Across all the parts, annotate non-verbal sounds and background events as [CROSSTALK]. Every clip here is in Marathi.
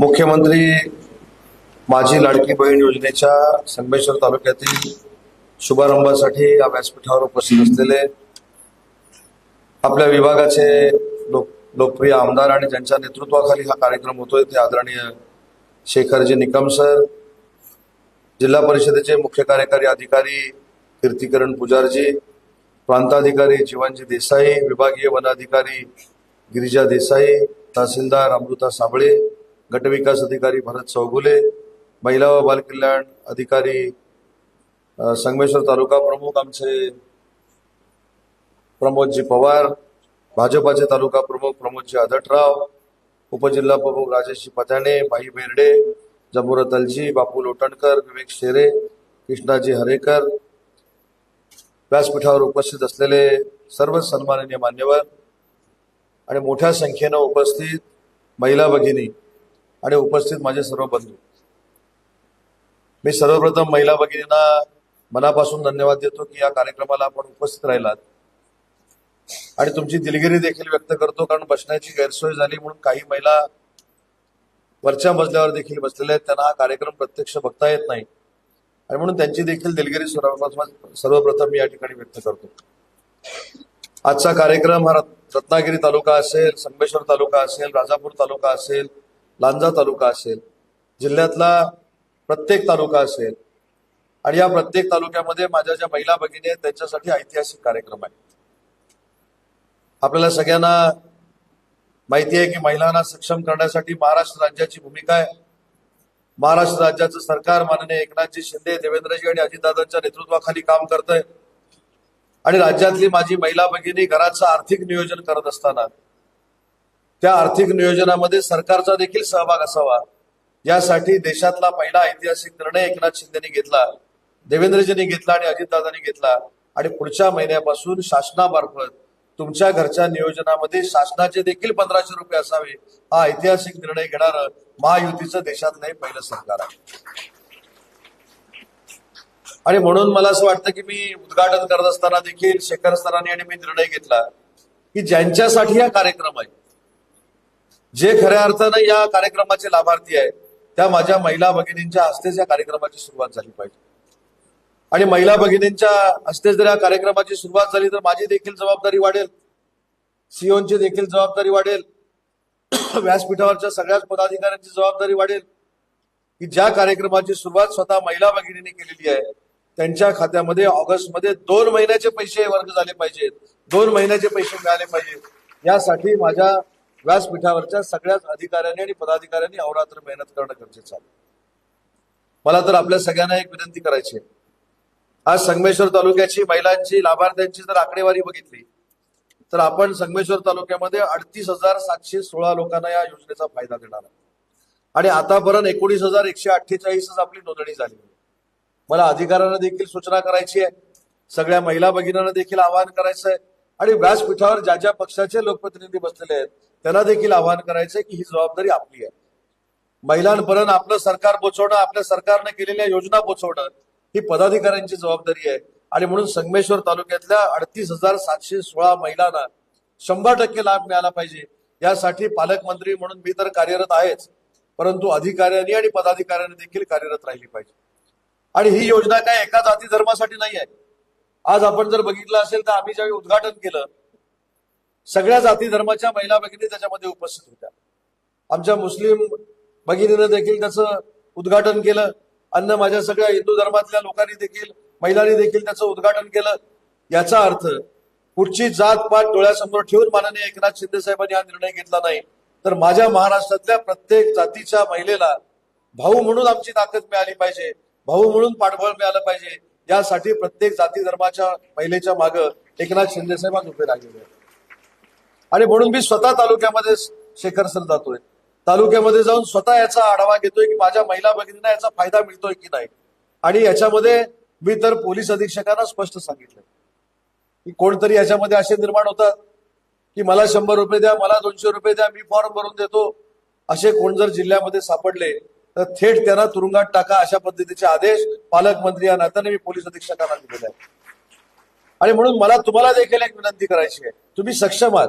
मुख्यमंत्री माझी लाडकी बहीण योजनेच्या संगमेश्वर तालुक्यातील शुभारंभासाठी या व्यासपीठावर उपस्थित असलेले आपल्या विभागाचे लोक लोकप्रिय आमदार आणि ज्यांच्या नेतृत्वाखाली हा कार्यक्रम होतोय ते आदरणीय शेखरजी निकम सर जिल्हा परिषदेचे मुख्य कार्यकारी अधिकारी कीर्तिकरण पुजारजी प्रांताधिकारी जीवनजी देसाई विभागीय वनाधिकारी गिरिजा देसाई तहसीलदार अमृता साबळे गटविकास अधिकारी भरत चौगुले महिला व बालकल्याण अधिकारी संगमेश्वर तालुका प्रमुख आमचे प्रमोदजी पवार भाजपाचे तालुका प्रमुख प्रमोदजी आदटराव उपजिल्हा प्रमुख राजेशजी पत्याने भाई बेर्डे जमुरा तलजी बापू लोटणकर विवेक शेरे कृष्णाजी हरेकर. व्यासपीठावर उपस्थित असलेले सर्व सन्माननीय मान्यवर आणि मोठ्या संख्येनं उपस्थित महिला भगिनी आणि उपस्थित माझे सर्व बंधू. मी सर्वप्रथम महिला भगिनींना मनापासून धन्यवाद देतो की या कार्यक्रमाला आपण उपस्थित राहिलात. आणि तुमची दिलगिरी देखील व्यक्त करतो कारण बसण्याची गैरसोय झाली म्हणून काही महिला वरच्या मजल्यावर देखील बसलेल्या आहेत. त्यांना हा कार्यक्रम प्रत्यक्ष बघता येत नाही. आणि म्हणून त्यांची देखील दिलगिरी सर्वप्रथम सर्वप्रथम मी या ठिकाणी व्यक्त करतो. आजचा कार्यक्रम हा रत्नागिरी तालुका असेल संगमेश्वर तालुका असेल राजापूर तालुका असेल लांजा तालुका असेल जिल्ह्यातला प्रत्येक तालुका असेल. आणि या प्रत्येक तालुक्यामध्ये माझ्या ज्या महिला भगिनी आहेत त्यांच्यासाठी ऐतिहासिक कार्यक्रम आहे. आपल्याला सगळ्यांना माहिती आहे की महिलांना सक्षम करण्यासाठी महाराष्ट्र राज्याची भूमिका आहे. महाराष्ट्र राज्याचं सरकार माननीय एकनाथजी शिंदे देवेंद्रजी आणि अजितदादांच्या नेतृत्वाखाली काम करत आहे आणि राज्यातली माझी महिला भगिनी घराचं आर्थिक नियोजन करत असताना त्या आर्थिक नियोजनामध्ये सरकारचा देखील सहभाग असावा. यासाठी देशातला पहिला ऐतिहासिक निर्णय एकनाथ शिंदेनी घेतला देवेंद्रजींनी घेतला आणि अजितदादांनी घेतला. आणि पुढच्या महिन्यापासून शासनामार्फत तुमच्या घरच्या नियोजनामध्ये शासनाचे देखील पंधराशे रुपये असावे हा ऐतिहासिक निर्णय घेणारं महायुतीचं देशातलं हे पहिलं सरकार आहे. आणि म्हणून मला असं वाटतं की मी उद्घाटन करत असताना देखील शेखर सरांनी आणि मी निर्णय घेतला की ज्यांच्यासाठी हा कार्यक्रम आहे जे खऱ्या अर्थानं या कार्यक्रमाचे लाभार्थी आहेत त्या माझ्या महिला भगिनींच्या हस्तेच या कार्यक्रमाची सुरुवात झाली पाहिजे. आणि महिला भगिनींच्या हस्तेच जर या कार्यक्रमाची सुरुवात झाली तर माझी देखील जबाबदारी वाढेल. सीओनची देखील जबाबदारी वाढेल. [CLEARS THROAT] व्यासपीठावरच्या सगळ्याच पदाधिकाऱ्यांची जबाबदारी वाढेल. की ज्या कार्यक्रमाची सुरुवात स्वतः महिला भगिनीने केलेली आहे त्यांच्या खात्यामध्ये ऑगस्टमध्ये दोन महिन्याचे पैसे वर्ग झाले पाहिजेत. दोन महिन्याचे पैसे मिळाले पाहिजेत. यासाठी माझ्या व्यासपीठावरच्या सगळ्याच अधिकाऱ्यांनी आणि पदाधिकाऱ्यांनी अहोरात्र मेहनत करणं गरजेचं आहे. मला तर आपल्या सगळ्यांना एक विनंती करायची आहे. आज संगमेश्वर तालुक्याची महिलांची लाभार्थ्यांची जर आकडेवारी बघितली तर आपण संगमेश्वर तालुक्यामध्ये अडतीस हजार सातशे सोळा लोकांना या योजनेचा फायदा देणार आहे आणि आतापर्यंत एकोणीस हजार एकशे अठ्ठेचाळीसच आपली नोंदणी झाली. आहे. मला अधिकाऱ्यांना देखील सूचना करायची आहे. सगळ्या महिला भगिनींना देखील आवाहन करायचं आहे. आणि व्यासपीठावर ज्या ज्या पक्षाचे लोकप्रतिनिधी बसलेले आहेत त्यांना देखील आवाहन करायचं आहे की ही जबाबदारी आपली आहे. महिलांपर्यंत आपलं सरकार पोचवणं आपल्या सरकारने केलेल्या योजना पोचवणं ही पदाधिकाऱ्यांची जबाबदारी आहे. आणि म्हणून संगमेश्वर तालुक्यातल्या अडतीस हजार सातशे सोळा महिलांना शंभर टक्के लाभ मिळाला पाहिजे. यासाठी पालकमंत्री म्हणून मी तर कार्यरत आहेच परंतु अधिकाऱ्यांनी आणि पदाधिकाऱ्यांनी देखील कार्यरत राहिली पाहिजे. आणि ही योजना काय एका जाती धर्मासाठी नाही आहे. आज आपण जर बघितलं असेल तर आम्ही ज्यावेळी उद्घाटन केलं सगळ्या जाती धर्माच्या महिला भगिनी त्याच्यामध्ये उपस्थित होत्या. आमच्या मुस्लिम भगिनीनं देखील त्याचं उद्घाटन केलं. अन्न माझ्या सगळ्या हिंदू धर्मातल्या लोकांनी देखील महिलांनी देखील त्याचं उद्घाटन केलं. याचा अर्थ कुठची जात पात डोळ्यासमोर ठेवून माननीय एकनाथ शिंदे साहेबांनी हा निर्णय घेतला नाही. तर माझ्या महाराष्ट्रातल्या प्रत्येक जातीच्या महिलेला भाऊ म्हणून आमची ताकद मिळाली पाहिजे. भाऊ म्हणून पाठबळ मिळालं पाहिजे. यासाठी प्रत्येक जाती धर्माच्या महिलेच्या मागं एकनाथ शिंदे साहेब उभे राहिलेले आणि म्हणून मी स्वतः तालुक्यामध्ये शेखर सर जातोय. तालुक्यामध्ये जाऊन स्वतः याचा आढावा घेतोय की माझ्या महिला भगिनींना याचा फायदा मिळतोय की नाही. आणि याच्यामध्ये मी तर पोलीस अधीक्षकांना स्पष्ट सांगितलं की कोणतरी याच्यामध्ये असे निर्माण होतात की मला शंभर रुपये द्या मला दोनशे रुपये द्या मी फॉर्म भरून देतो. असे कोण जर जिल्ह्यामध्ये सापडले तर थेट त्यांना तुरुंगात टाका अशा पद्धतीचे आदेश पालकमंत्री या नात्याने मी पोलीस अधीक्षकांना दिलेले आहेत. आणि म्हणून मला तुम्हाला देखील एक विनंती करायची आहे. तुम्ही सक्षम आहात.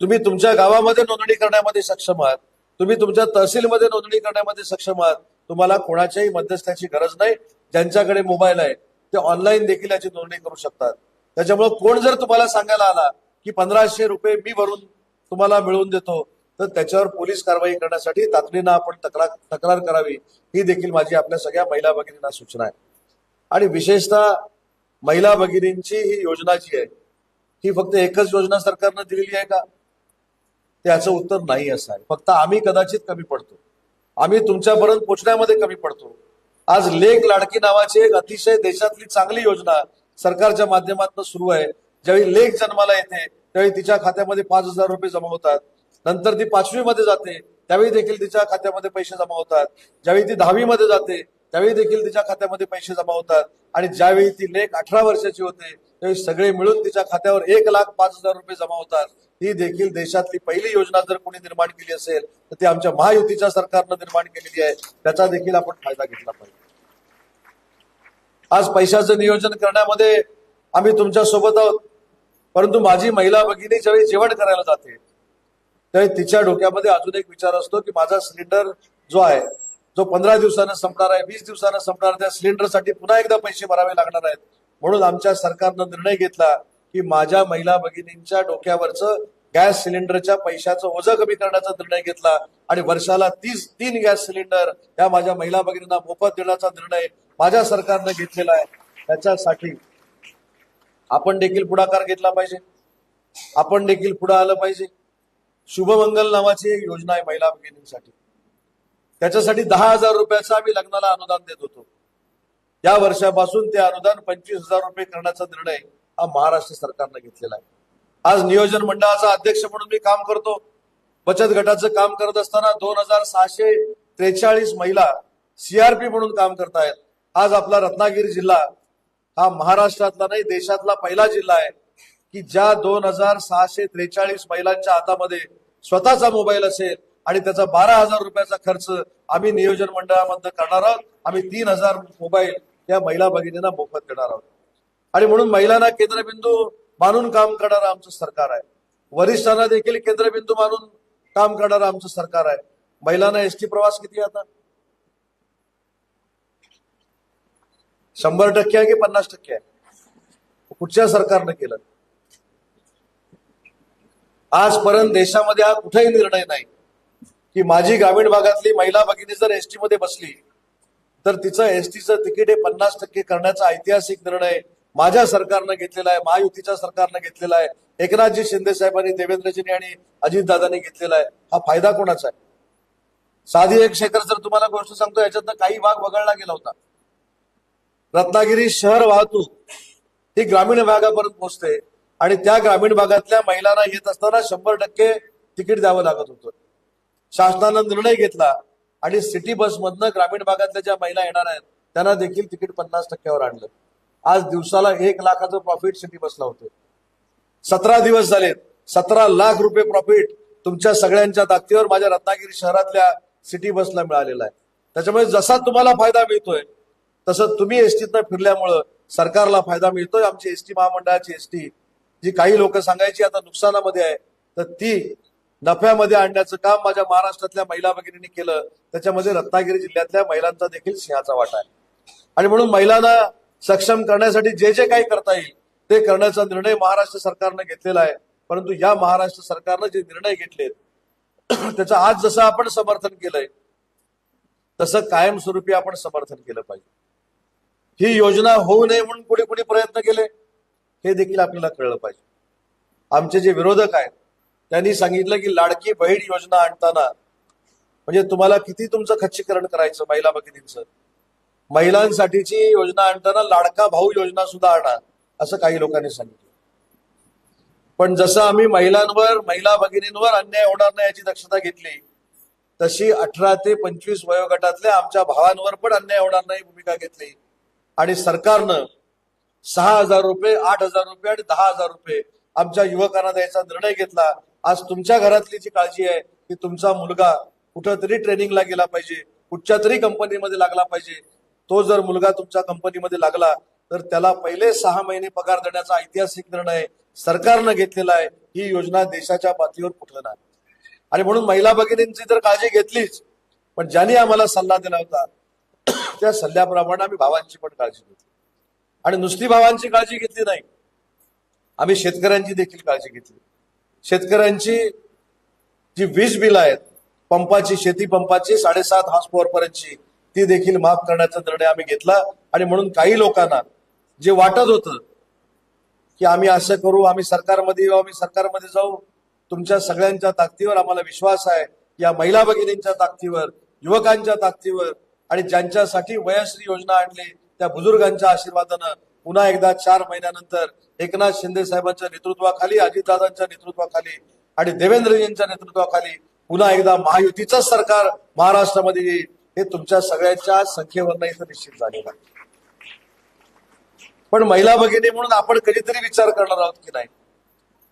तुम्ही तुमच्या गावामध्ये नोंदणी करण्यामध्ये सक्षम आहात. तुम्ही तुमच्या तहसीलमध्ये नोंदणी करण्यामध्ये सक्षम आहात. तुम्हाला कोणाच्याही मध्यस्थाची गरज नाही. ज्यांच्याकडे मोबाईल आहे ते ऑनलाईन देखील याची नोंदणी करू शकतात. त्याच्यामुळे कोण जर तुम्हाला सांगायला आला की पंधराशे रुपये मी भरून तुम्हाला मिळवून देतो तर त्याच्यावर पोलीस कारवाई करण्यासाठी तातडीनं आपण तक्रार तक्रार करावी ही देखील माझी आपल्या सगळ्या महिला भगिनींना सूचना आहे. आणि विशेषतः महिला भगिनींची ही योजना जी आहे ही फक्त एकच योजना सरकारनं दिलेली आहे का? त्याचं उत्तर नाही असं आहे. फक्त आम्ही कदाचित कमी पडतो. आम्ही तुमच्यापर्यंत पोहोचण्यामध्ये कमी पडतो. आज लेख लाडकी नावाची एक अतिशय देशातली चांगली योजना सरकारच्या माध्यमातून सुरू आहे. ज्यावेळी लेख जन्माला येते त्यावेळी तिच्या खात्यामध्ये पाच हजार रुपये जमा होतात. नंतर ती पाचवी मध्ये जाते त्यावेळी देखील तिच्या खात्यामध्ये पैसे जमा होतात. ज्यावेळी ती दहावी मध्ये जाते त्यावेळी देखील तिच्या खात्यामध्ये पैसे जमा होतात. आणि ज्यावेळी ती लेख अठरा वर्षाची होते त्यावेळी सगळे मिळून तिच्या खात्यावर एक लाख पाच हजार रुपये जमा होतात. ही देखील देशातली पहिली योजना जर कोणी निर्माण केली असेल तर ती आमच्या महायुतीच्या सरकारनं निर्माण केलेली आहे. त्याचा देखील आपण फायदा घेतला पाहिजे. आज पैशाचं नियोजन करण्यामध्ये आम्ही तुमच्यासोबत आहोत. परंतु माझी महिला भगिनी ज्यावेळी जेवण करायला जाते तर तिच्या डोक्यामध्ये अजून एक विचार असतो की माझा सिलेंडर जो आहे जो पंधरा दिवसानं संपणार आहे वीस दिवसानं संपणार त्या सिलेंडरसाठी पुन्हा एकदा पैसे भरावे लागणार आहेत. म्हणून आमच्या सरकारनं निर्णय घेतला की माझ्या महिला भगिनींच्या डोक्यावरचं गॅस सिलेंडरच्या पैशाचं ओझं कमी करण्याचा निर्णय घेतला आणि वर्षाला तीस तीन गॅस सिलेंडर या माझ्या महिला भगिनींना मोफत देण्याचा निर्णय माझ्या सरकारनं घेतलेला आहे. त्याच्यासाठी आपण देखील पुढाकार घेतला पाहिजे. आपण देखील पुढे आलं पाहिजे. शुभमंगल नावाची एक योजना आहे महिला भगिनींसाठी. त्याच्यासाठी दहा हजार रुपयाचं आम्ही लग्नाला अनुदान देत होतो. या वर्षापासून ते अनुदान पंचवीस हजार रुपये करण्याचा निर्णय हा महाराष्ट्र सरकारनं घेतलेला आहे. आज नियोजन मंडळाचा अध्यक्ष म्हणून मी काम करतो. बचत गटाचं काम करत असताना दोन हजार सहाशे त्रेचाळीस महिला सीआरपी म्हणून काम करतायत. आज आपला रत्नागिरी जिल्हा हा महाराष्ट्रातला नाही देशातला पहिला जिल्हा आहे. की ज्या दोन हजार सहाशे त्रेचाळीस महिलांच्या हातामध्ये स्वतःचा मोबाईल असेल आणि त्याचा बारा हजार रुपयाचा खर्च आम्ही नियोजन मंडळामध्ये करणार आहोत. आम्ही तीन हजार मोबाईल या महिला भगिनींना मोफत देणार आहोत. आणि म्हणून महिलांना केंद्रबिंदू मानून काम करणारं आमचं सरकार आहे. वरिष्ठांना देखील केंद्रबिंदू मानून काम करणारं आमचं सरकार आहे. महिलांना एसटी प्रवास किती आता? शंभर टक्के आहे की पन्नास टक्के आहे? कुठच्या सरकारनं केलं? आजपर्यंत देशामध्ये हा कुठेही निर्णय नाही. की माझी ग्रामीण भागातली महिला भगिनी जर एसटी मध्ये बसली तर तिचं एसटीचं तिकीट हे पन्नास टक्के करण्याचा ऐतिहासिक निर्णय माझ्या सरकारनं घेतलेला आहे महायुतीच्या सरकारनं घेतलेला आहे एकनाथजी शिंदे साहेबांनी देवेंद्रजींनी आणि अजितदादांनी घेतलेला आहे. हा फायदा कोणाचा आहे? साधी एक शेखर जर तुम्हाला गोष्ट सांगतो याच्यातनं काही भाग वगळला गेला होता. रत्नागिरी शहर वाहतूक ही ग्रामीण भागापर्यंत पोहोचते. आणि त्या ग्रामीण भागातल्या महिलांना येत असताना शंभर टक्के तिकीट द्यावं लागत होतं. शासनानं निर्णय घेतला आणि सिटी बसमधनं ग्रामीण भागातल्या ज्या महिला येणार आहेत त्यांना देखील तिकीट पन्नास टक्क्यावर आणलं. आज दिवसाला एक लाखाचं प्रॉफिट सिटी बसला होतं. सतरा दिवस झालेत. सतरा लाख रुपये प्रॉफिट तुमच्या सगळ्यांच्या ताकदीवर माझ्या रत्नागिरी शहरातल्या सिटी बसला मिळालेला आहे. त्याच्यामुळे जसा तुम्हाला फायदा मिळतोय तसं तुम्ही एसटीतनं फिरल्यामुळं सरकारला फायदा मिळतोय. आमची एसटी महामंडळाची एसटी जी काही लोक सांगायची आता नुकसानामध्ये आहे तर ती नफ्यामध्ये आणण्याचं काम माझ्या महाराष्ट्रातल्या महिला भगिनींनी केलं. त्याच्यामध्ये रत्नागिरी जिल्ह्यातल्या महिलांचा देखील सिंहाचा वाटा आहे. आणि म्हणून महिलांना सक्षम करण्यासाठी जे जे काही करता येईल ते करण्याचा निर्णय महाराष्ट्र सरकारनं घेतलेला आहे. परंतु या महाराष्ट्र सरकारनं जे निर्णय घेतलेत त्याचं आज जसं आपण समर्थन केलंय तसं कायमस्वरूपी आपण समर्थन केलं पाहिजे. ही योजना होऊ नये म्हणून कुणी कुणी प्रयत्न केले? हे देखील आपल्याला कळलं पाहिजे. आमचे जे विरोधक आहेत त्यांनी सांगितलं की लाडकी बहीण योजना आणताना म्हणजे तुम्हाला किती तुमचं खच्चीकरण करायचं महिला भगिनींचं? महिलांसाठीची योजना आणताना लाडका भाऊ योजना सुद्धा आणा असं काही लोकांनी सांगितलं. पण जसं आम्ही महिलांवर महिला भगिनींवर अन्याय होणार नाही याची दक्षता घेतली तशी अठरा ते पंचवीस वयोगटातल्या आमच्या भावांवर पण अन्याय होणार नाही भूमिका घेतली. आणि सरकारनं सहा हजार रुपये आठ हजार रुपये आणि दहा हजार रुपये आमच्या युवकांना द्यायचा निर्णय घेतला. आज तुमच्या घरातली जी काळजी आहे की तुमचा मुलगा कुठंतरी ट्रेनिंगला गेला पाहिजे कुठच्या तरी कंपनीमध्ये लागला पाहिजे. तो जर मुलगा तुमच्या कंपनीमध्ये लागला तर त्याला पहिले सहा महिने पगार देण्याचा ऐतिहासिक निर्णय सरकारनं घेतलेला आहे. ही योजना देशाच्या पातळीवर कुठलं नाही. आणि म्हणून महिला भगिनींची तर काळजी घेतलीच पण ज्यांनी आम्हाला सल्ला दिला होता त्या सल्ल्याप्रमाणे आम्ही भावांची पण काळजी घेतली. आणि नुसती भावांची काळजी घेतली नाही. आम्ही शेतकऱ्यांची देखील काळजी घेतली. शेतकऱ्यांची जी वीज बिल आहेत पंपाची शेती पंपाची साडेसात हॉर्स पर्यंतची ती देखील माफ करण्याचा निर्णय आम्ही घेतला. आणि म्हणून काही लोकांना जे वाटत होतं की आम्ही असं करू आम्ही सरकारमध्ये येऊ आम्ही सरकारमध्ये जाऊ तुमच्या सगळ्यांच्या ताकदीवर आम्हाला विश्वास आहे. या महिला भगिनींच्या ताकदीवर युवकांच्या ताकदीवर आणि ज्यांच्यासाठी वयश्री योजना आणली त्या बुजुर्गांच्या आशीर्वादानं पुन्हा एकदा चार महिन्यानंतर एकनाथ शिंदे साहेबांच्या नेतृत्वाखाली अजितदादांच्या नेतृत्वाखाली आणि देवेंद्रजींच्या नेतृत्वाखाली पुन्हा एकदा महायुतीचं सरकार महाराष्ट्रामध्ये येईल हे तुमच्या सगळ्यांच्या संख्येवरनं इथं निश्चित झालेलं आहे. पण महिला भगिनी म्हणून आपण कधीतरी विचार करणार आहोत की नाही?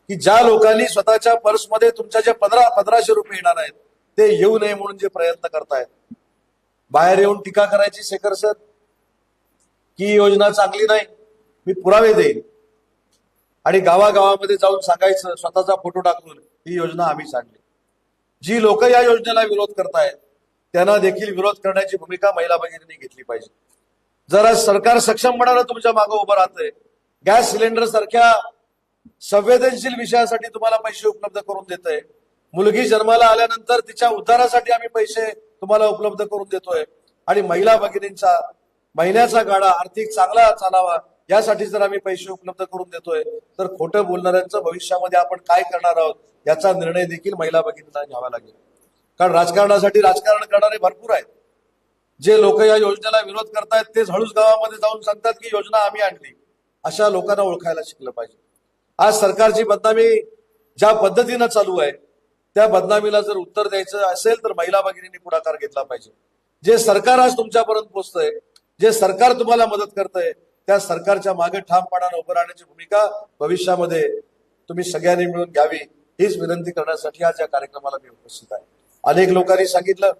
की ज्या लोकांनी स्वतःच्या पर्समध्ये तुमच्या जे पंधरा पंधराशे रुपये येणार आहेत ते येऊ नये म्हणून जे प्रयत्न करतायत. बाहेर येऊन टीका करायची शेखर सर? ही योजना चांगली नाही मी पुरावे देईन. आणि गावागावामध्ये जाऊन सांगायचं स्वतःचा फोटो टाकून ही योजना आम्ही सांगली. जी लोक या योजनेला विरोध करतायत त्यांना देखील विरोध करण्याची भूमिका महिला भगिनींनी घेतली पाहिजे. जरा सरकार सक्षमपणानं तुमच्या मागे उभं राहतंय. गॅस सिलेंडर सारख्या संवेदनशील विषयासाठी तुम्हाला पैसे उपलब्ध करून देतोय. मुलगी जन्माला आल्यानंतर तिच्या उद्धारासाठी आम्ही पैसे तुम्हाला उपलब्ध करून देतोय. आणि महिला भगिनींचा महिन्याचा गाडा आर्थिक चांगला चालावा यासाठी जर आम्ही पैसे उपलब्ध करून देतोय तर खोटं बोलणाऱ्यांचं भविष्यामध्ये आपण काय करणार आहोत याचा निर्णय देखील महिला भगिनींना घ्यावा लागेल. कारण राजकारणासाठी राजकारण करणारे भरपूर आहेत. जे लोक या योजनेला विरोध करतायत तेच हळूच गावामध्ये जाऊन सांगतात की योजना आम्ही आणली. अशा लोकांना ओळखायला शिकलं पाहिजे. आज सरकारची बदनामी ज्या पद्धतीनं चालू आहे त्या बदनामीला जर उत्तर द्यायचं असेल तर महिला भगिनींनी पुढाकार घेतला पाहिजे. जे सरकार आज तुमच्यापर्यंत पोहोचतंय जे सरकार तुम्हाला मदत करतंय त्या सरकारच्या मागे ठामपणानं उभं राहण्याची भूमिका भविष्यामध्ये तुम्ही सगळ्यांनी मिळून घ्यावी हीच विनंती करण्यासाठी आज या कार्यक्रमाला मी उपस्थित आहे. अनेक लोकांनी सांगितलं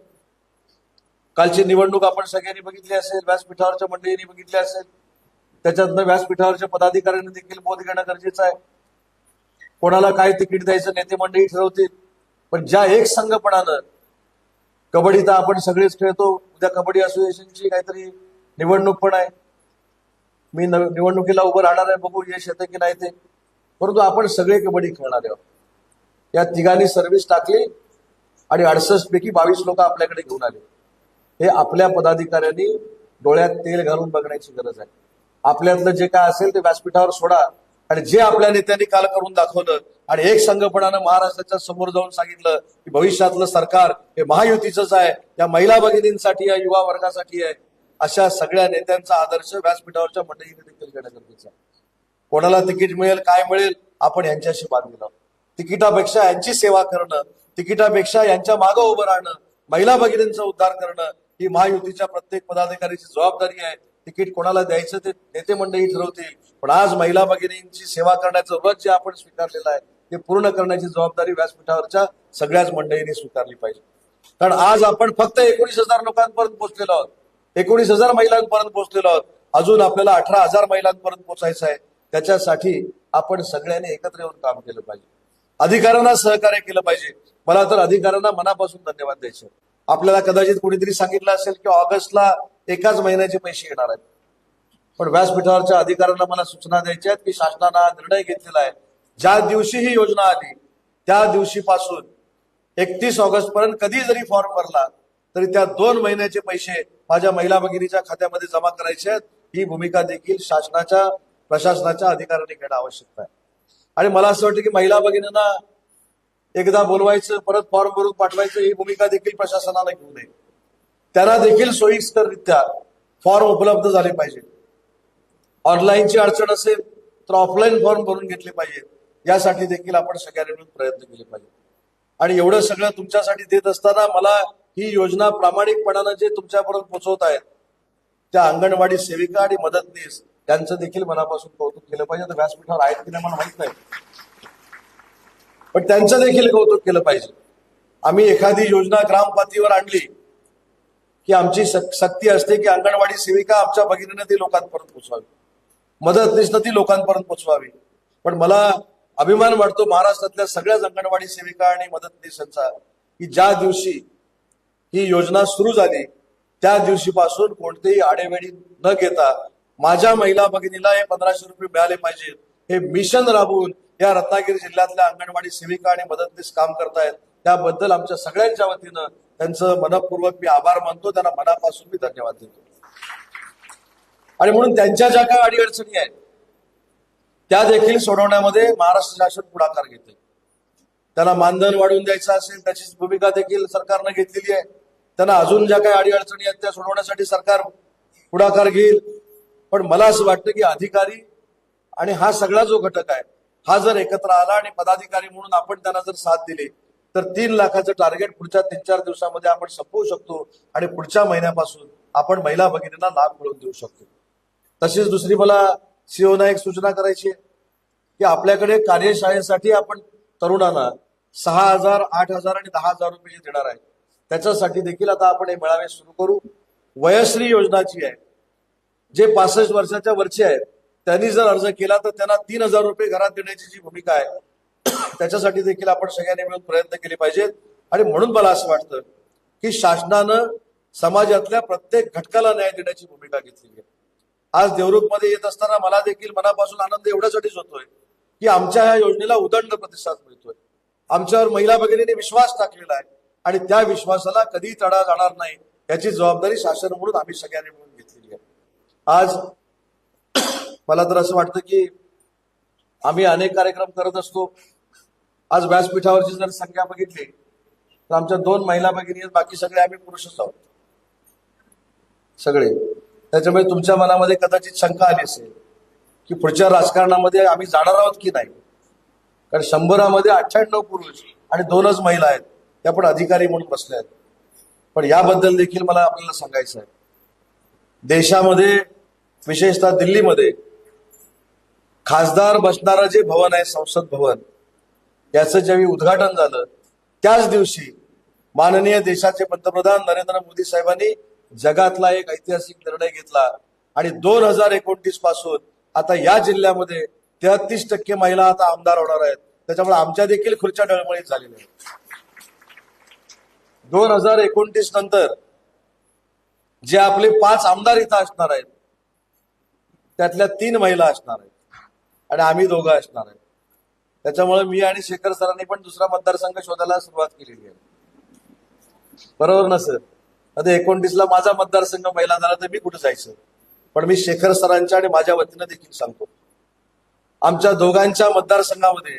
कालची निवडणूक आपण सगळ्यांनी बघितली असेल व्यासपीठावरच्या मंडळींनी बघितली असेल. त्याच्यातनं व्यासपीठावरच्या पदाधिकाऱ्यांनी देखील बोध घेणं गरजेचं आहे. कोणाला काय तिकीट द्यायचं नेते मंडळी ठरवतील. पण ज्या एक संघपणानं कबड्डी तर आपण सगळेच खेळतो उद्या कबड्डी असोसिएशनची काहीतरी निवडणूक पण आहे. मी नव- निवडणुकीला उभं राहणार आहे बघू यश येतं की नाही ते. परंतु आपण सगळे कबड्डी खेळणार आहोत. या तिघांनी सर्व्हिस टाकली आणि अडसष्ट पैकी बावीस लोक आपल्याकडे घेऊन आले. हे आपल्या पदाधिकाऱ्यांनी डोळ्यात तेल घालून बघण्याची गरज आहे. आपल्यातलं जे काय असेल ते व्यासपीठावर सोडा आणि जे आपल्या नेत्यांनी काल करून दाखवलं आणि एक संघपणानं महाराष्ट्राच्या समोर जाऊन सांगितलं की भविष्यातलं सरकार हे महायुतीचंच आहे. या महिला भगिनींसाठी आहे युवा वर्गासाठी आहे. अशा सगळ्या नेत्यांचा आदर्श व्यासपीठावरच्या मंडळीने देखील घेणं गरजेचं आहे. कोणाला तिकीट मिळेल काय मिळेल आपण यांच्याशी बांधलेलं आहोत. तिकिटापेक्षा यांची सेवा करणं तिकिटापेक्षा यांच्या मागं उभं राहणं महिला भगिनींचा उद्धार करणं ही महायुतीच्या प्रत्येक पदाधिकाऱ्याची जबाबदारी आहे. तिकीट कोणाला द्यायचं ते नेते मंडळी ठरवतील. पण आज महिला भगिनींची सेवा करण्याचं व्रत जे आपण स्वीकारलेलं आहे ते पूर्ण करण्याची जबाबदारी व्यासपीठावरच्या सगळ्याच मंडळींनी स्वीकारली पाहिजे. कारण आज आपण फक्त एकोणीस हजार लोकांपर्यंत पोहोचलेलो आहोत. एकोणीस हजार महिलांपर्यंत पोहोचलेलो आहोत. अजून आपल्याला अठरा हजार महिलांपर्यंत पोहोचायचं आहे. त्याच्यासाठी आपण सगळ्यांनी एकत्र येऊन काम केलं पाहिजे. अधिकाऱ्यांना सहकार्य केलं पाहिजे. मला तर अधिकाऱ्यांना मनापासून धन्यवाद द्यायचे. आपल्याला कदाचित कोणीतरी सांगितलं असेल की ऑगस्टला एकाच महिन्याचे पैसे येणार आहेत. पण व्यासपीठावरच्या अधिकाऱ्यांना मला सूचना द्यायच्या आहेत की शासनानं हा निर्णय घेतलेला आहे. ज्या दिवशी ही योजना आली त्या दिवशीपासून एकतीस ऑगस्ट पर्यंत कधी जरी फॉर्म भरला तरी त्या दोन महिन्याचे पैसे माझ्या महिला भगिनीच्या खात्यामध्ये जमा करायचे आहेत. ही भूमिका देखील शासनाच्या प्रशासनाच्या अधिकाऱ्यांनी घेणं आवश्यक आहे. आणि मला असं वाटतं की महिला भगिनींना एकदा बोलवायचं परत फॉर्म भरून पाठवायचं ही भूमिका देखील प्रशासनाला घेऊ नये. त्यांना देखील सोयीस्कररित्या फॉर्म उपलब्ध झाले पाहिजे. ऑनलाईनची अडचण असेल तर ऑफलाईन फॉर्म भरून घेतले पाहिजे. यासाठी देखील आपण सगळ्यांनी मिळून प्रयत्न केले पाहिजे. आणि एवढं सगळं तुमच्यासाठी देत असताना मला ही योजना प्रामाणिकपणानं जे तुमच्यापर्यंत पोहोचवत आहेत त्या अंगणवाडी सेविका आणि मदतनीस त्यांचं देखील मनापासून कौतुक केलं पाहिजे. तर व्यासपीठावर आहेत की नाही मला माहीत नाही. पण त्यांचं देखील कौतुक केलं पाहिजे. आम्ही एखादी योजना ग्रामपातळीवर आणली की आमची सक्ती असते की अंगणवाडी सेविका आमच्या भगिनीनं ती लोकांपर्यंत पोचवावी. मदतनीसनं ती लोकांपर्यंत पोचवावी. पण मला अभिमान वाटतो महाराष्ट्रातल्या सगळ्याच अंगणवाडी सेविका आणि मदतनीसांचा की ज्या दिवशी ही योजना सुरू झाली. त्या दिवशीपासून कोणतेही आडेवेडी न घेता माझ्या महिला भगिनीला हे पंधराशे रुपये मिळाले पाहिजेत. हे मिशन राबवून या रत्नागिरी जिल्ह्यातल्या अंगणवाडी सेविका आणि मदतनीस काम करतायत. त्याबद्दल आमच्या सगळ्यांच्या वतीनं त्यांचं मनपूर्वक मी आभार मानतो. त्यांना मनापासून मी धन्यवाद देतो. आणि म्हणून त्यांच्या ज्या काही अडीअडचणी आहेत त्या देखील सोडवण्यामध्ये महाराष्ट्र शासन पुढाकार घेते त्यांना मानधन वाढवून द्यायचं असेल त्याची भूमिका देखील सरकारनं घेतलेली आहे. त्यांना अजून ज्या काही अडीअडचणी आहेत त्या सोडवण्यासाठी सरकार पुढाकार घेईल. पण मला असं वाटतं की अधिकारी आणि हा सगळा जो घटक आहे हा जर एकत्र आला आणि पदाधिकारी म्हणून आपण त्यांना जर साथ दिली तर तीन लाखाचं टार्गेट पुढच्या तीन चार दिवसामध्ये आपण संपवू शकतो आणि पुढच्या महिन्यापासून आपण महिला भगिनींना लाभ मिळवून देऊ शकतो. तशीच दुसरी मला सीओना एक सूचना करायची आहे की आपल्याकडे कार्यशाळेसाठी आपण तरुणांना सहा हजार आठ हजार आणि दहा हजार रुपये देणार आहे. त्याच्यासाठी देखील आता आपण हे मेळावे सुरू करू. वयश्री योजना जी आहे. जे पासष्ट वर्षाच्या वरचे आहेत त्यांनी जर अर्ज केला तर त्यांना तीन हजार रुपये घरात देण्याची जी भूमिका आहे त्याच्यासाठी देखील आपण सगळ्यांनी मिळून प्रयत्न केले पाहिजेत आणि म्हणून मला असं वाटतं की शासनानं समाजातल्या प्रत्येक घटकाला न्याय देण्याची भूमिका घेतलेली आहे. आज देवरुखमध्ये येत असताना मला देखील मनापासून आनंद एवढ्यासाठीच होतोय की आमच्या ह्या योजनेला उदंड प्रतिसाद मिळतोय. आमच्यावर महिला भगिनीने विश्वास टाकलेला आहे. आणि त्या विश्वासाला कधी तडा जाणार नाही याची जबाबदारी शासन म्हणून आम्ही सगळ्यांनी मिळून घेतलेली आहे. आज मला तर असं वाटतं की आम्ही अनेक कार्यक्रम करत असतो. आज व्यासपीठावरची जर संख्या बघितली तर आमच्या दोन महिला भगिनी आहेत बाकी सगळे आम्ही पुरुषच आहोत. सगळे. त्याच्यामुळे तुमच्या मनामध्ये कदाचित शंका आली असेल की पुढच्या राजकारणामध्ये आम्ही जाणार आहोत की नाही? कारण शंभरामध्ये अठ्ठ्याण्णव पुरुष आणि दोनच महिला आहेत. त्या पण अधिकारी म्हणून बसल्या आहेत. पण याबद्दल देखील मला आपल्याला सांगायचं आहे देशामध्ये विशेषतः दिल्लीमध्ये खासदार बसणारा जे भवन आहे संसद भवन याचं ज्यावेळी उद्घाटन झालं त्याच दिवशी माननीय देशाचे पंतप्रधान नरेंद्र मोदी साहेबांनी जगातला एक ऐतिहासिक निर्णय घेतला आणि दोन हजार एकोणतीसपासून आता या जिल्ह्यामध्ये तेहतीस टक्के महिला आता आमदार होणार आहेत. त्याच्यामुळे आमच्या देखील खुर्च्या डळमळीत झालेल्या आहेत. दोन हजार एकोणतीस नंतर जे आपले पाच आमदार इथं असणार आहेत त्यातल्या तीन महिला असणार आहेत आणि आम्ही दोघं असणार आहेत. त्याच्यामुळे मी आणि शेखर सरांनी पण दुसरा मतदारसंघ शोधायला सुरुवात केलेली आहे. बरोबर ना सर? आता एकोणतीसला माझा मतदारसंघ महिला झाला तर मी कुठे जायचं? पण मी शेखर सरांच्या आणि माझ्या वतीनं देखील सांगतो. आमच्या दोघांच्या मतदारसंघामध्ये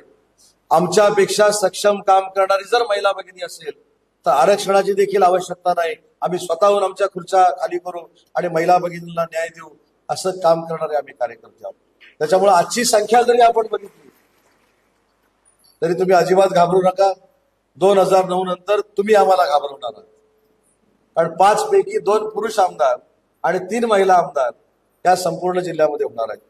आमच्यापेक्षा सक्षम काम करणारी जर महिला भगिनी असेल तर आरक्षणाची देखील आवश्यकता नाही. आम्ही स्वतःहून आमच्या खुर्च्या खाली करू आणि महिला भगिनींना न्याय देऊ असं काम करणारे आम्ही कार्यकर्ते आहोत. त्याच्यामुळे आजची संख्या जरी आपण बघितली तरी तुम्ही अजिबात घाबरू नका. दोन हजार नऊ नंतर तुम्ही आम्हाला घाबरवणार आहात. कारण पाच पैकी दोन पुरुष आमदार आणि तीन महिला आमदार या संपूर्ण जिल्ह्यामध्ये होणार आहेत.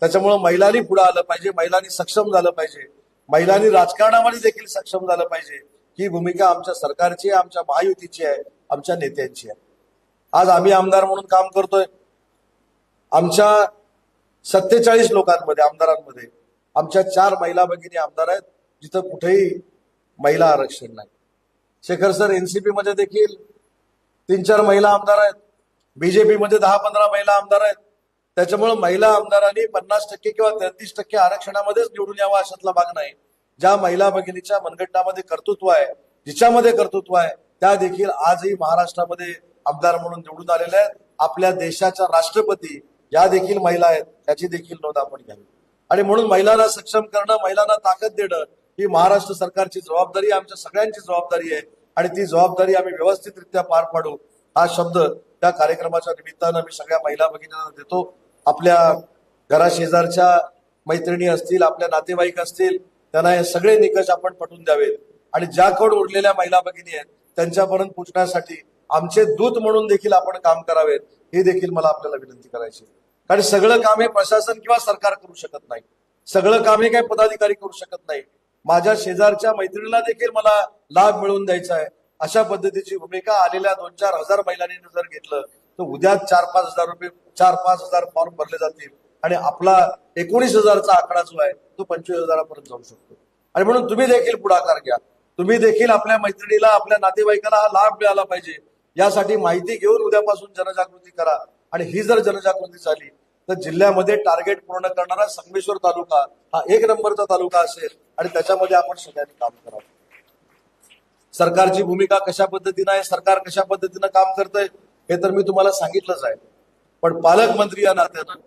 त्याच्यामुळे महिलांनी पुढे आलं पाहिजे महिलांनी सक्षम झालं पाहिजे. महिलांनी राजकारणामध्ये देखील सक्षम झालं पाहिजे. ही भूमिका आमच्या सरकारची आहे आमच्या महायुतीची आहे आमच्या नेत्यांची आहे. आज आम्ही आमदार म्हणून काम करतोय. आमच्या सत्तेचाळीस लोकांमध्ये आमदारांमध्ये आमच्या चार महिला भगिनी आमदार आहेत जिथं कुठेही महिला आरक्षण नाही. शेखर सर एनसीपी मध्ये देखील तीन चार महिला आमदार आहेत. बीजेपी मध्ये दहा पंधरा महिला आमदार आहेत. त्याच्यामुळे महिला आमदारांनी पन्नास टक्के किंवा तेहतीस टक्के आरक्षणामध्येच निवडून यावा अशातला भाग नाही. ज्या महिला भगिनीच्या मनगटामध्ये कर्तृत्व आहे जिच्यामध्ये कर्तृत्व आहे त्या देखील आजही महाराष्ट्रामध्ये आमदार म्हणून निवडून आलेल्या आहेत. आपल्या देशाच्या राष्ट्रपती या देखील महिला आहेत याची देखील नोंद आपण घ्यावी. आणि म्हणून महिलांना सक्षम करणं महिलांना ताकद देणं ही महाराष्ट्र सरकारची जबाबदारी आमच्या सगळ्यांची जबाबदारी आहे. आणि ती जबाबदारी आम्ही व्यवस्थितरित्या पार पाडू. हा शब्द त्या कार्यक्रमाच्या निमित्तानं मी सगळ्या महिला भगिनींना देतो. आपल्या घराशेजारच्या मैत्रिणी असतील आपल्या नातेवाईक असतील त्यांना हे सगळे निकष आपण पटवून द्यावेत. आणि ज्याकडून उरलेल्या महिला भगिनी आहेत त्यांच्यापर्यंत पोचण्यासाठी आमचे दूत म्हणून देखील आपण काम करावेत हे देखील मला आपल्याला विनंती करायची कारण सगळं काम हे प्रशासन किंवा सरकार करू शकत नाही. सगळं काम हे काही पदाधिकारी करू शकत नाही. माझ्या शेजारच्या मैत्रिणीला देखील मला लाभ मिळवून द्यायचा आहे. अशा पद्धतीची भूमिका आलेल्या दोन चार हजार महिलांनी जर घेतलं तर उद्या चार पाच हजार रुपये चार पाच हजार फॉर्म भरले जातील. आणि आपला एकोणीस हजारचा आकडा जो आहे तो पंचवीस हजारापर्यंत जाऊ शकतो. आणि म्हणून तुम्ही देखील पुढाकार घ्या. तुम्ही देखील आपल्या मैत्रिणीला आपल्या नातेवाईकाला हा लाभ मिळाला पाहिजे. यासाठी माहिती घेऊन उद्यापासून जनजागृती करा. आणि ही जर जनजागृती झाली तर जिल्ह्यामध्ये टार्गेट पूर्ण करणारा संगमेश्वर तालुका हा एक नंबरचा तालुका असेल. आणि त्याच्यामध्ये आपण सगळ्यांनी काम करावं. सरकारची भूमिका कशा पद्धतीनं आहे सरकार कशा पद्धतीनं काम करतंय हे तर मी तुम्हाला सांगितलंच आहे. पण पालकमंत्री या नात्यानं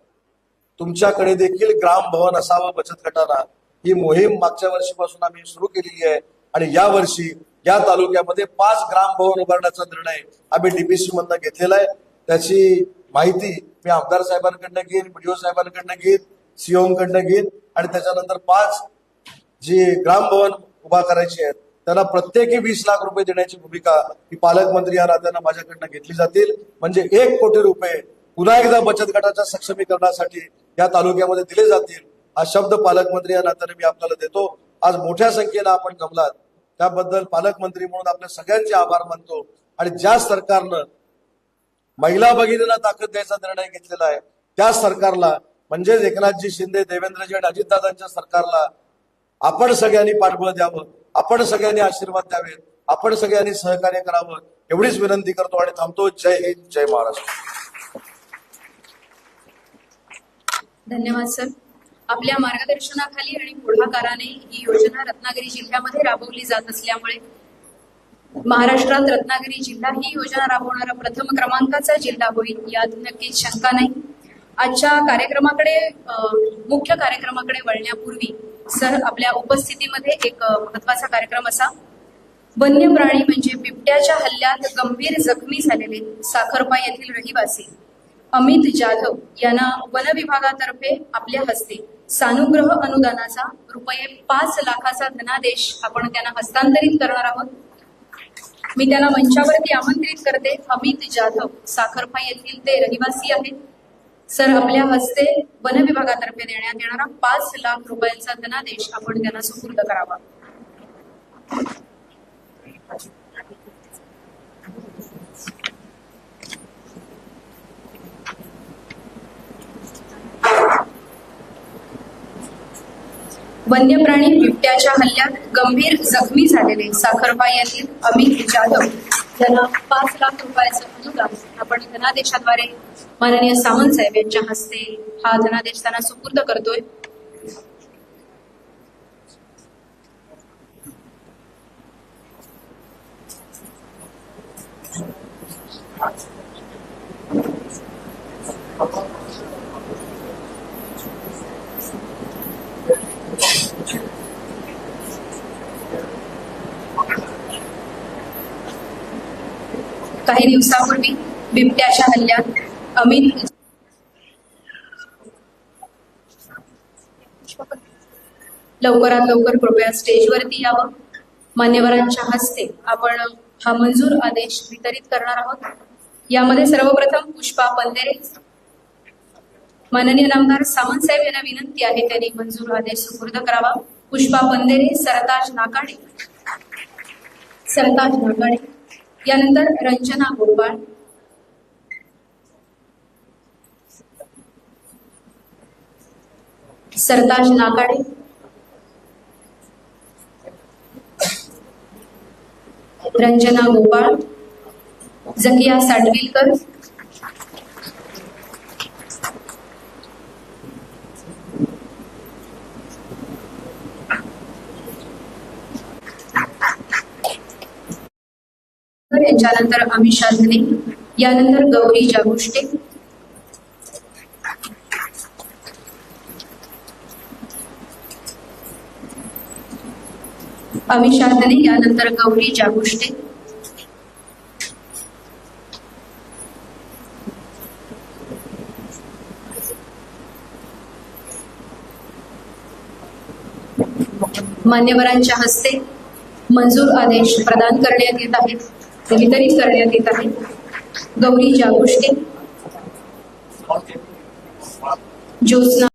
तुमच्याकडे देखील ग्राम भवन असावं बचत गटाला. ही मोहीम मागच्या वर्षीपासून आम्ही सुरू केलेली आहे. आणि या वर्षी या तालुक्यामध्ये पाच ग्राम भवन उभारण्याचा निर्णय आम्ही डीपीसी मधनं घेतलेला आहे. त्याची माहिती मी आमदार साहेबांकडनं घेईन बीडीओ साहेबांकडनं घेईन सीओकडनं घेईन. आणि त्याच्यानंतर पाच जी ग्राम भवन उभा करायची आहेत त्यांना प्रत्येकी वीस लाख रुपये देण्याची भूमिका ही पालकमंत्री या नात्यानं माझ्याकडनं घेतली जातील. म्हणजे एक कोटी रुपये पुन्हा एकदा बचत गटाच्या सक्षमीकरणासाठी या तालुक्यामध्ये दिले जातील. हा शब्द पालकमंत्री या नात्याने मी आपल्याला देतो. आज मोठ्या संख्येनं आपण जमलात. त्याबद्दल पालकमंत्री म्हणून आपल्या सगळ्यांचे आभार मानतो. आणि ज्या सरकारनं महिला भगिनींना ताकद द्यायचा निर्णय घेतलेला आहे त्या सरकारला म्हणजेच एकनाथजी शिंदे देवेंद्रजी आणि अजितदादांच्या सरकारला आपण सगळ्यांनी पाठबळ द्यावं आपण सगळ्यांनी आशीर्वाद द्यावेत आपण सगळ्यांनी सहकार्य करावं एवढीच विनंती करतो आणि थांबतो. जय हिंद जय महाराष्ट्र. धन्यवाद सर. आपल्या मार्गदर्शनाखाली आणि पुढाकाराने ही योजना रत्नागिरी जिल्ह्यामध्ये राबवली जात असल्यामुळे महाराष्ट्रात रत्नागिरी जिल्हा ही योजना राबवणारा प्रथम क्रमांकाचा जिल्हा होईल यात नक्कीच शंका नाही. आजच्या कार्यक्रमाकडे मुख्य कार्यक्रमाकडे वळण्यापूर्वी सर आपल्या उपस्थितीमध्ये एक महत्त्वाचा कार्यक्रम असा. वन्य प्राणी म्हणजे बिबट्याच्या हल्ल्यात गंभीर जखमी झालेले साखरपा येथील रहिवासी. अमित जाधव यांना वन विभागातर्फे आपल्या हस्ते सानुग्रह अनुदानाचा रुपये पाच लाखाचा धनादेश आपण त्यांना हस्तांतरित करणार आहोत. मी त्यांना मंचावरती आमंत्रित करते. अमित जाधव साखरपा येथील ते रहिवासी आहेत. सर आपल्या हस्ते वन विभागातर्फे देण्यात येणारा पाच लाख रुपयांचा धनादेश आपण त्यांना सुपूर्द करावा. वन्य प्राणी बिबट्याच्या हल्ल्यात गंभीर जखमी झालेले साखरबा येथील अमित जाधव यांना पाच लाख रुपयाचं अनुदान आपण धनादेशाद्वारे माननीय सावंत साहेब यांच्या हस्ते हा धनादेश त्यांना सुपूर्द करतोय. काही दिवसापूर्वी बिबट्याच्या हल्ल्यात अमित लवकरात लवकर कृपया स्टेजवरती यावं. मान्यवरांच्या हस्ते आपण हा मंजूर आदेश वितरित करणार आहोत. यामध्ये सर्वप्रथम पुष्पा पंदेरे माननीय नामदार सावंतसाहेब यांना विनंती आहे त्यांनी मंजूर आदेश सुपूर्द करावा. पुष्पा पंदेरे सरताज नाकाडे. सरताज नाकाडे. यानंतर रंजना गोपाळ. सरताज नाकाडे. रंजना गोपाळ. जकिया साडविलकर ज्यानंतर अमिषा धने यानंतर गौरी जागुष्टे अमिषा धने यानंतर गौरी जागुष्टे मान्यवरांच्या हस्ते मंजूर आदेश प्रदान करण्यात येत आहेत. वितरित करण्यात येत आहे. गौरी गोष्टी. ज्योत्स्ना